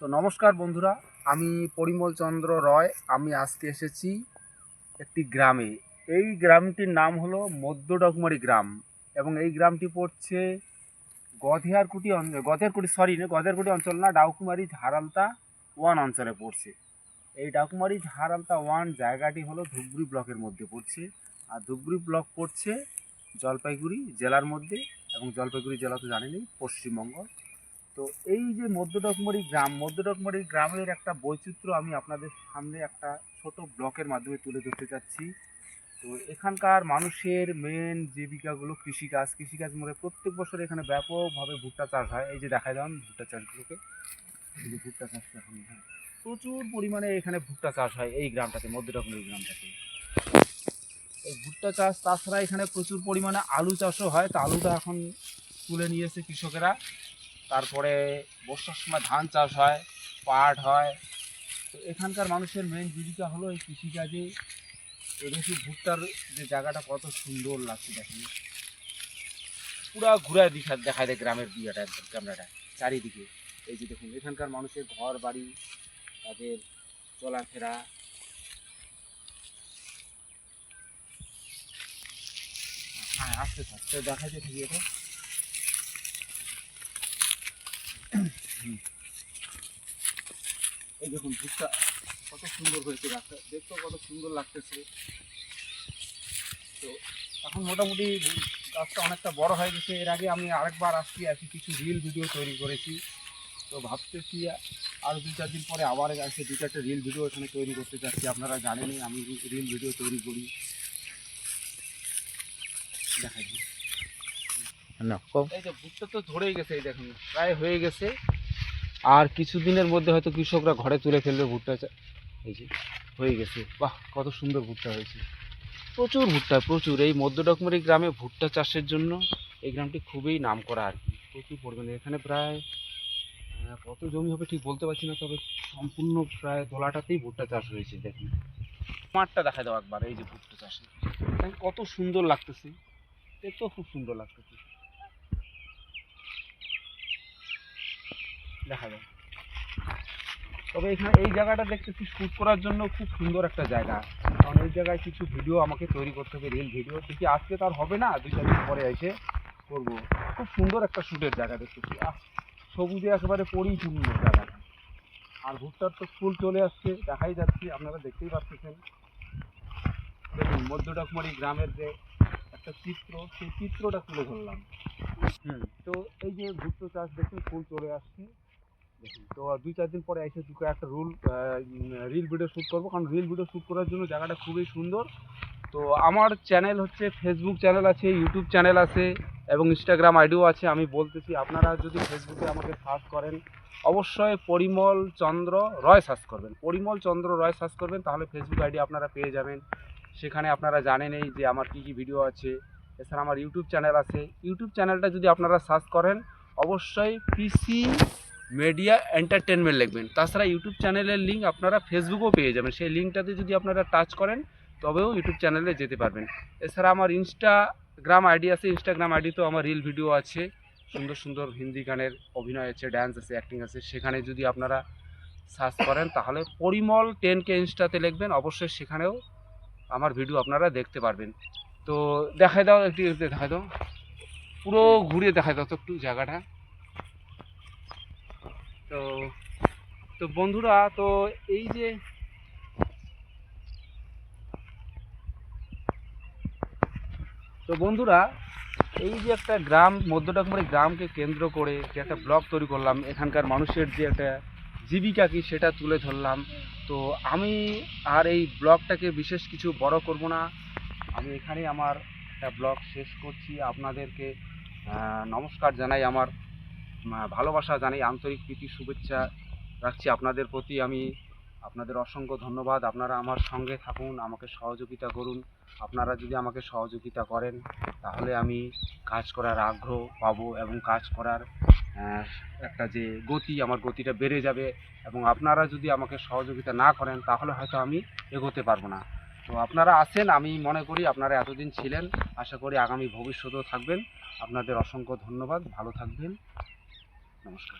তো নমস্কার বন্ধুরা, আমি পরিমল চন্দ্র রয়। আমি আজকে এসেছি একটি গ্রামে। এই গ্রামটির নাম হলো মধ্য ডকমারি গ্রাম এবং এই গ্রামটি পড়ছে গধেয়ারকুটি অঞ্চল গধেয়ারকুটি সরি না, গধেয়ারকুটি অঞ্চল না ডাউকুমারি ঝাড়ালতা ওয়ান অঞ্চলে পড়ছে। এই ডাকুমারি ঝাড়ালতা ওয়ান জায়গাটি হলো ধূপগুড়ি ব্লকের মধ্যে পড়ছে। আর ধূপগুড়ি ব্লক পড়ছে জলপাইগুড়ি জেলার মধ্যে এবং জলপাইগুড়ি জেলা তো জানেনই, পশ্চিমবঙ্গ। তো এই যে মধ্য ডকমারি গ্রাম মধ্য ডকমারি গ্রামের একটা বৈচিত্র্য আমি আপনাদের সামনে একটা ছোট ব্লকের মাধ্যমে তুলে ধরতে চাচ্ছি। তো এখানকার মানুষের মেন জীবিকাগুলো কৃষিকাজ। কৃষিকাজ মধ্যে প্রত্যেক বছর এখানে ব্যাপকভাবে ভুট্টা চাষ হয়। এই যে দেখা যান ভুট্টা চাষগুলোকে। ভুট্টা চাষ এখন প্রচুর পরিমাণে এখানে ভুট্টা চাষ হয় এই গ্রামটাতে মধ্য ডকমারি গ্রামটাতে। এই ভুট্টা চাষ, তাছাড়া এখানে প্রচুর পরিমাণে আলু চাষও হয়। তা আলুটা এখন তুলে নিয়েছে কৃষকেরা তারপরে বর্ষার সময় ধান চাষ হয়, পাট হয়। তো এখানকার মানুষের মেন জীবিকা হলো এই কৃষিকাজে। এই দেখি ভুট্টার যে জায়গাটা কত সুন্দর লাগছে দেখেন। পুরা ঘুরায় দেখা দেখা যায় গ্রামের বিয়াটা ক্যামেরাটা, চারিদিকে। এই যে দেখুন, এখানকার মানুষের ঘর বাড়ি, তাদের চলাফেরা। হ্যাঁ আস্তে আস্তে দেখা যায় ঠিকই এটা? এই দেখুন ভুট্টা, কত সুন্দর হয়েছে গাছটা। দেখতেও কত সুন্দর লাগতেছে। তো এখন মোটামুটি গাছটা অনেকটা বড় হয়ে গেছে। এর আগে আমি আরেকবার আসছি, আর কিছু রিল ভিডিও তৈরি করেছি। তো ভাবতেছি আর দু চার দিন পরে আবার এসে দু চারটে রিল ভিডিও এখানে তৈরি করতে চাচ্ছি আপনারা জানেনই আমি রিল ভিডিও তৈরি করি। দেখা যায় এই যে ভুট্টা তো ধরেই গেছে, এই দেখুন, প্রায় হয়ে গেছে। আর কিছুদিনের মধ্যে হয়তো কৃষকরা ঘরে তুলে ফেলবে ভুট্টা চা- এই যে, হয়ে গেছে। বাহ, কত সুন্দর ভুট্টা হয়েছে। প্রচুর ভুট্টা প্রচুর। এই মধ্য ডকুমারি গ্রামে ভুট্টা চাষের জন্য এই গ্রামটি খুবই নাম করা আর কি। প্রচুর পরিমাণে। এখানে প্রায় কত জমি হবে ঠিক বলতে পারছি না, তবে সম্পূর্ণ প্রায় দোলাটাতেই ভুট্টা চাষ হয়েছে, দেখুন। মাঠটা দেখা দাও একবার, এই যে ভুট্টা চাষে কত সুন্দর লাগতেছে। দেখতেও খুব সুন্দর লাগতেছে। দেখা যায় তবে এখানে এই জায়গাটা দেখতেছি শ্যুট করার জন্য খুব সুন্দর একটা জায়গা। কারণ এই জায়গায় কিছু ভিডিও আমাকে তৈরি করতে হবে রিল ভিডিও দেখি আজকে তার হবে না দুই চার দিন পরে এসে করব। খুব সুন্দর একটা শ্যুটের জায়গা দেখতেছি সবুজে একেবারে পরিপূর্ণ জায়গাটা আর ভুট্টার তো ফুল চলে আসছে দেখাই যাচ্ছে আপনারা দেখতেই পাচ্ছেন। দেখুন মধ্যডকমারি গ্রামের যে একটা চিত্র সেই চিত্রটা তুলে ধরলাম। তো এই যে ভুট্টো চাষ দেখুন ফুল চলে আসছে। তো দুই, চার দিন পরে এসে দুটো একটা রুল রিল ভিডিও শ্যুট করব। কারণ রিল ভিডিও শ্যুট করার জন্য জায়গাটা খুবই সুন্দর। তো আমার চ্যানেল হচ্ছে ফেসবুক চ্যানেল আছে ইউটিউব চ্যানেল আছে, এবং ইনস্টাগ্রাম আইডিও আছে। আমি বলতেছি, আপনারা যদি ফেসবুকে আমাকে সার্চ করেন, অবশ্যই পরিমল চন্দ্র রয় সার্চ করবেন। পরিমল চন্দ্র রয় সার্চ করবেন, তাহলে ফেসবুক আইডি আপনারা পেয়ে যাবেন। সেখানে আপনারা জানেনই যে আমার কী কী ভিডিও আছে। এছাড়া আমার ইউটিউব চ্যানেল আছে। ইউটিউব চ্যানেলটা যদি আপনারা সার্চ করেন, অবশ্যই পিসি মিডিয়া এন্টারটেনমেন্ট লিখবেন। তাছাড়া ইউটিউব চ্যানেলের লিঙ্ক আপনারা ফেসবুকেও পেয়ে যাবেন। সেই লিঙ্কটাতে যদি আপনারা টাচ করেন, তবেও ইউটিউব চ্যানেলে যেতে পারবেন। এছাড়া আমার ইনস্টাগ্রাম আইডি আছে। ইনস্টাগ্রাম আইডিতেও আমার রিল ভিডিও আছে। সুন্দর সুন্দর হিন্দি গানের অভিনয় আছে ড্যান্স আছে অ্যাক্টিং আছে। সেখানে যদি আপনারা সার্চ করেন, তাহলে পরিমল টেন কে ইনস্টাতে লিখবেন। অবশ্যই সেখানেও আমার ভিডিও আপনারা দেখতে পারবেন। তো দেখাই দাও একটু একটু দেখাই দাও। পুরো ঘুরিয়ে দেখাই দাও তো একটু জায়গাটা। তো তো বন্ধুরা, তো এই যে তো বন্ধুরা, এই যে একটা গ্রাম মধ্য ডাকমারি গ্রামকে কেন্দ্র করে যে একটা ব্লগ তৈরি করলাম, এখানকার মানুষের যে একটা জীবিকা কি সেটা তুলে ধরলাম। তো আমি আর এই ব্লগটাকে বিশেষ কিছু বড় করব না। আমি এখানেই আমার একটা ব্লগ শেষ করছি। আপনাদেরকে নমস্কার জানাই আমার ভালোবাসা, জানাই আন্তরিক প্রীতি, শুভেচ্ছা রাখছি আপনাদের প্রতি। আমি আপনাদের অসংখ্য ধন্যবাদ। আপনারা আমার সঙ্গে থাকুন, আমাকে সহযোগিতা করুন। আপনারা যদি আমাকে সহযোগিতা করেন, তাহলে আমি কাজ করার আগ্রহ পাবো এবং কাজ করার একটা যে গতি, আমার গতিটা বেড়ে যাবে। এবং আপনারা যদি আমাকে সহযোগিতা না করেন, তাহলে হয়তো আমি এগোতে পারব না। তো আপনারা আছেন, আমি মনে করি আপনারা এতদিন ছিলেন। আশা করি আগামী ভবিষ্যতেও থাকবেন। আপনাদের অসংখ্য ধন্যবাদ। ভালো থাকবেন। নমস্কার